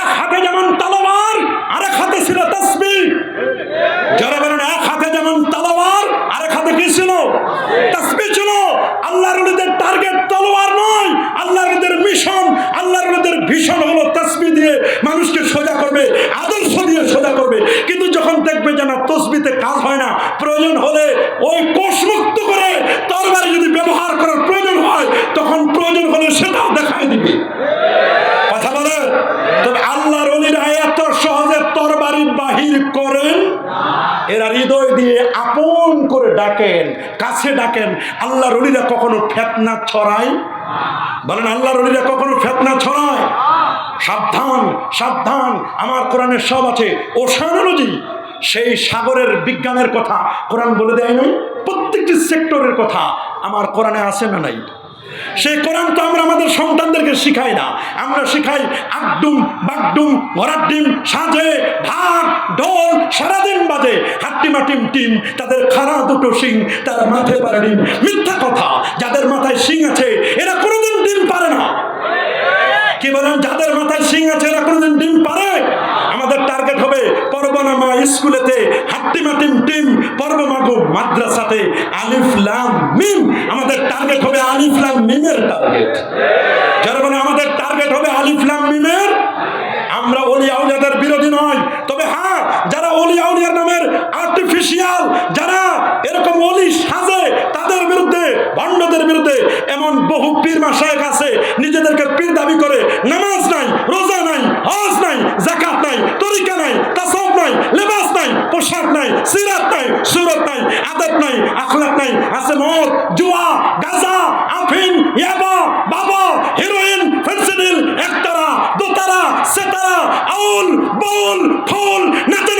এক হাতে যেমন তালোয়ার, আরেক হাতে ছিল তসবি। যারা এক হাতে যেমন তালোয়ার, আরেক হাতে কি ছিল? তসবি ছিল। আল্লাহর ওলিদের টার্গেট তলোয়ার নয়, আল্লাহর ওলিদের মিশন আল্লাহর ওলিদের ভীষণ হলো তসবি দিয়ে মানুষকে সোজা করবে, আদর্শ দিয়ে সোজা করবে। কিন্তু যখন দেখবে যে না, তসবিতে কাজ হয় না, প্রয়োজন হলে ওই কোষমুক্ত করে তরবারি যদি ব্যবহার করার প্রয়োজন হয় তখন প্রয়োজন হলে সেটাও দেখায় দিবে কথা বলে তবে আল্লাহর অলিরা এত সহজে তরবারি বাহির করেন এরা হৃদয় দিয়ে আপন করে ডাকেন, কাছে ডাকেন, আল্লাহ অলিরা কখনো ফেতনা ছড়ায়? বলেন আল্লাহর অলিরা কখনো ফেতনা ছড়ায়? সাবধান সাবধান, আমার কোরআনে সব আছে। ওশানোলজি সেই সাগরের বিজ্ঞানের কথা কোরআন বলে দেয় নাই, প্রত্যেকটি সেক্টরের কথা আমার কোরআনে আসে না নাই? সেই কোরআন তো আমরা আমাদের সন্তানদেরকে শিখাই না। আমরা শিখাই আকডুম বাগডুম ঘোড়ার ডিম সাজে, ভাগ, ঢোল, সারাদিন বাজে। হাট্টিমা টিম, তাদের খাড়া দুটো শিং, তারা মাথায় পারে ডিম মিথ্যা কথা, যাদের মাথায় শিং আছে, এরা কোনোদিন ডিম পারে না। কি বলেন? যাদের মাথায় শিং আছে, এরা কোনোদিন ডিম পারে পর্বনামা স্কুলেতে হাট্টিমা টিম পর্বমাগু মাদ্রাসাতে আলিফ লাম মিম। আমাদের টার্গেট হবে আলিফ লাম মিমের টার্গেট। যারা মানে আমাদের টার্গেট হবে আলিফ লাম মিমের? আমরা অলি আউলিয়াদের বিরোধী নয় তবে হ্যাঁ যারা অলি আউলিয়ার নামের আর্টিফিশিয়াল যারা এরকম অলি সাজে, তাদের বিরুদ্ধে ভণ্ডদের বিরুদ্ধে এমন বহু পীর মাসায়ক আছে নিজেদেরকে পীর দাবি করে নামাজ নাই রোজা নাই হজ নাই জাকাত নাই তরিকা নাই তাসব নাই লেবাস নাই পোশাক নাই, সিরাত নাই, সুরত নাই আদত নাই, আখলাক নাই, আছে মদ, জুয়া, গাজা আফিন ইয়াবা, বাবা, হিরোইন, ফেন্সিডিল, একতারা, দোতারা, সেতারা, আউল, বউল, ফুল নাচে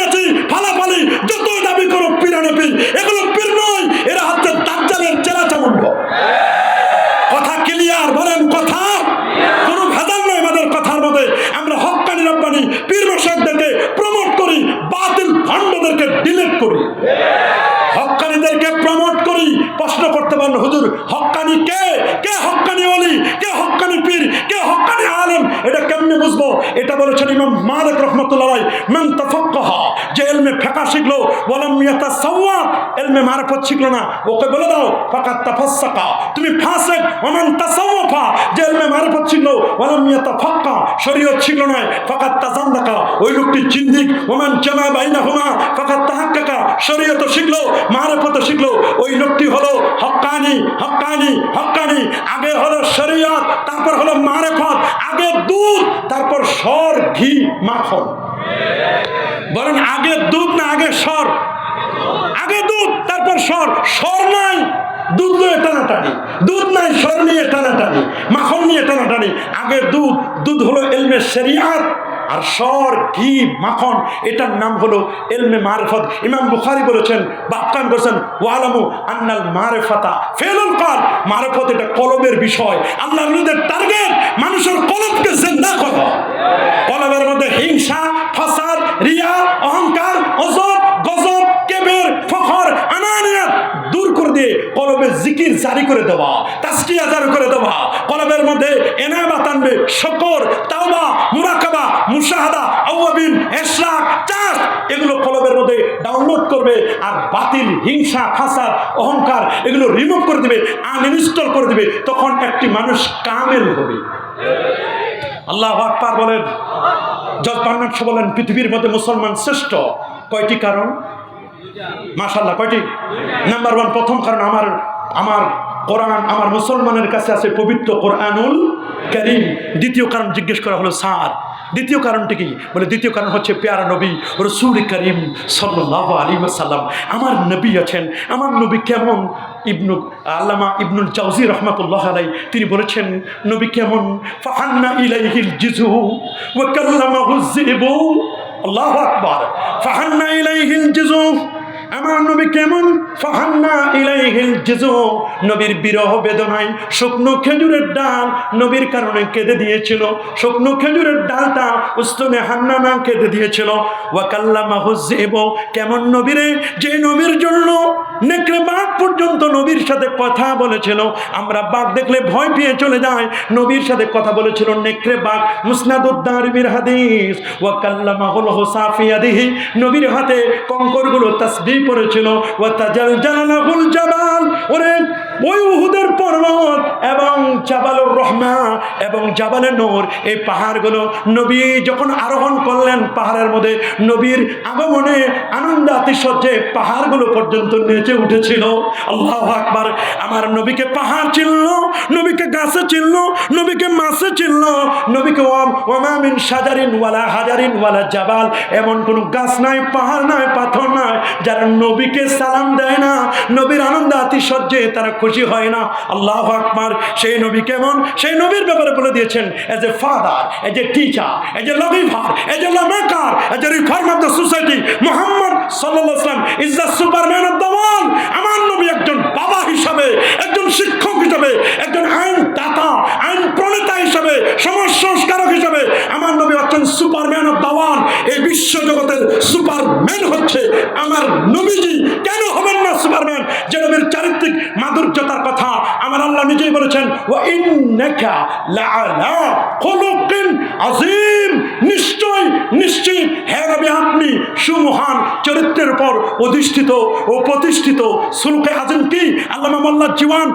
হক্কানি কে? কে হক্কানি অলি কে হক্কানি পীর? কে হক্কানি আলেম? এটা কেমনে বুঝব? এটা বলেছেন ইমাম মালিক রহমতুল্লাহ মান তাফাক্কাহা যে এলমে ফেকা শিখলো, ওয়ালাম ইয়াতাসাওয়াব এলমে মারফত শিখলো না। ওকে বলে দাও ফাকাত তাফাসসাকা তুমি ফাসিক ওমান তাসাওয়াফা যে এলমে মারফত শিখলো, ওয়ালাম ইয়াতাফাক্কা শরীয়ত শিখলো না ফাকাত তাজান্দাকা ওই লোকটি চিন্দিক ওমান জামা বাইনাহুমা ফাকাত তাহাক্কাকা শরীয়ত শিখলো, মারফত শিখলো। ওই লোকটি হলো হক্কানি হক্কানি হক্কানি আগে হলো শরীয়ত, তারপর হলো মারফত। আগে দুধ, তারপর সর, ঘি, মাখন। বলেন, আগে দুধ না আগে সর? আগে দুধ, তারপর সর। সর নাই, দুধ নিয়ে টানাটানি। দুধ নাই, সর নিয়ে টানাটানি। মাখন নিয়ে টানাটানি। আগে দুধ দুধ হলো এলমে শরিয়াত। আর সর, ঘি, মাখন, এটার নাম হলো এলমে মারফত। ইমাম বুখারি বলেছেন বাক্যান করেছেন, ওয়ালামু আন্নাল মারেফাতা। ফেলুল কাল মারেফত এটা কলমের বিষয়। আল্লাহ টার্গেট মানুষের কলবকে জেন্দা করা। কলবের মধ্যে হিংসা, ফাসাদ কলবে জিকির জারি করে দেওয়া তাস্কিয়া জারি করে দেওয়া। কলবের মধ্যে এনাবাত আনবে শকর, তাওবা, মুরাকাবা, মুশাহাদা, আউয়াবিন, এশরাক চাষ এগুলো কলবের মধ্যে ডাউনলোড করবে আর বাতিল, হিংসা, ফাসাদ, অহংকার এগুলো রিমুভ করে দেবে আনইনস্টল করে দেবে, তখন একটি মানুষ কামেল হবে। আল্লাহ আকবার বলেন জজবান্নাক্ষ বলেন, পৃথিবীর মধ্যে মুসলমান শ্রেষ্ঠ। কয়টি কারণ? মাশাল্লাহ কয়টি? নাম্বার ওয়ান প্রথম কারণ আমার আমার কোরআন, আমার মুসলমানের কাছে আছে পবিত্র কোরআনুল করিম। দ্বিতীয় কারণ জিজ্ঞেস করা হলো স্যার দ্বিতীয় কারণটি কি? বলে, দ্বিতীয় কারণ হচ্ছে পেয়ারা নবী রসুল করিম সাল্লাহ আলী সাল্লাম আমার নবী আছেন। আমার নবী কেমন? ইবনু, আল্লামা ইবনুল জাউজি রহমাতুল্লাহ আলাই তিনি বলেছেন, নবী কেমন? ফাহান্না ইলাইহিল জিজু ওয়া কাল্লামাহু যিবু আল্লাহু আকবার। ফাহান্না ইলাইহিল জিজু। আমার নবী কেমন? ফাহান্না জিজু নবীর বিরহ বেদনায় শুকনো খেজুরের ডাল নবীর কারণে কেঁদে দিয়েছিল। শুকনো খেজুরের ডালটা উস্তনে হান্নানা কেঁদে দিয়েছিল। ওয়াকাল্লামা হুজ্জিব, কেমন নবীরে যে নবীর জন্য নেকড়ে বাঘ পর্যন্ত নবীর সাথে কথা বলেছিল। আমরা বাঘ দেখলে ভয় পেয়ে চলে যায় নবীর সাথে কথা বলেছিল নেকড়ে বাঘ। মুসনাদুদ্দারিমির হাদিস। ওয়াকাল্লামা হল হোসাফিয়াদিহি নবীর হাতে কঙ্করগুলো তাসবিহ পড়েছিল। ওয়া তাজাল জালালাহুল জাবাল। ওরে, ওই পর্বত এবং জাবালুর রহমা এবং জাবালে নোর, এই পাহাড়গুলো নবী যখন আরোহণ করলেন পাহাড়ের মধ্যে, নবীর আগমনে আনন্দ আতিশয্যে পাহাড়গুলো পর্যন্ত নেচে উঠেছিল। আল্লাহ আকবার, আমার নবীকে পাহাড় চিনল গাছে চিনল, নবীকে মাছে চিনল। নবীকে ওয়ামামিন সাজারিন ওয়ালা হাজারিন ওয়ালা জাবাল। এমন কোন গাছ নাই, পাহাড় নাই, পাথর নাই, যারা নবীকে সালাম দেয় না, নবীর আনন্দ আতিশয্যে তারা খুশি হয় না। আল্লাহ আকবার, সেই নবী কেমন? সেই নবীর ব্যাপারে বলে দিয়েছেন as a father as a teacher as a লভিভার as a lawmaker as a reform of the society Muhammad সাল্লাল্লাহু আলাইহি ওয়াসাল্লাম ইজ দ্য ওয়ার্ল্ড বিশ্ব জগতের সুপারম্যান হচ্ছে আমার নবীজি। কেন হবেন না সুপারম্যান? যে নবীর চারিত্রিক মাধুর্যতার কথা আমার আল্লাহ নিজেই বলেছেন আযীম। নিশ্চয় নিশ্চিত হে নবী, আপনি সুমহান চরিত্রের উপর অধিষ্ঠিত ও প্রতিষ্ঠিত। সুলকে আজম কি? আল্লামা মোল্লা জীবন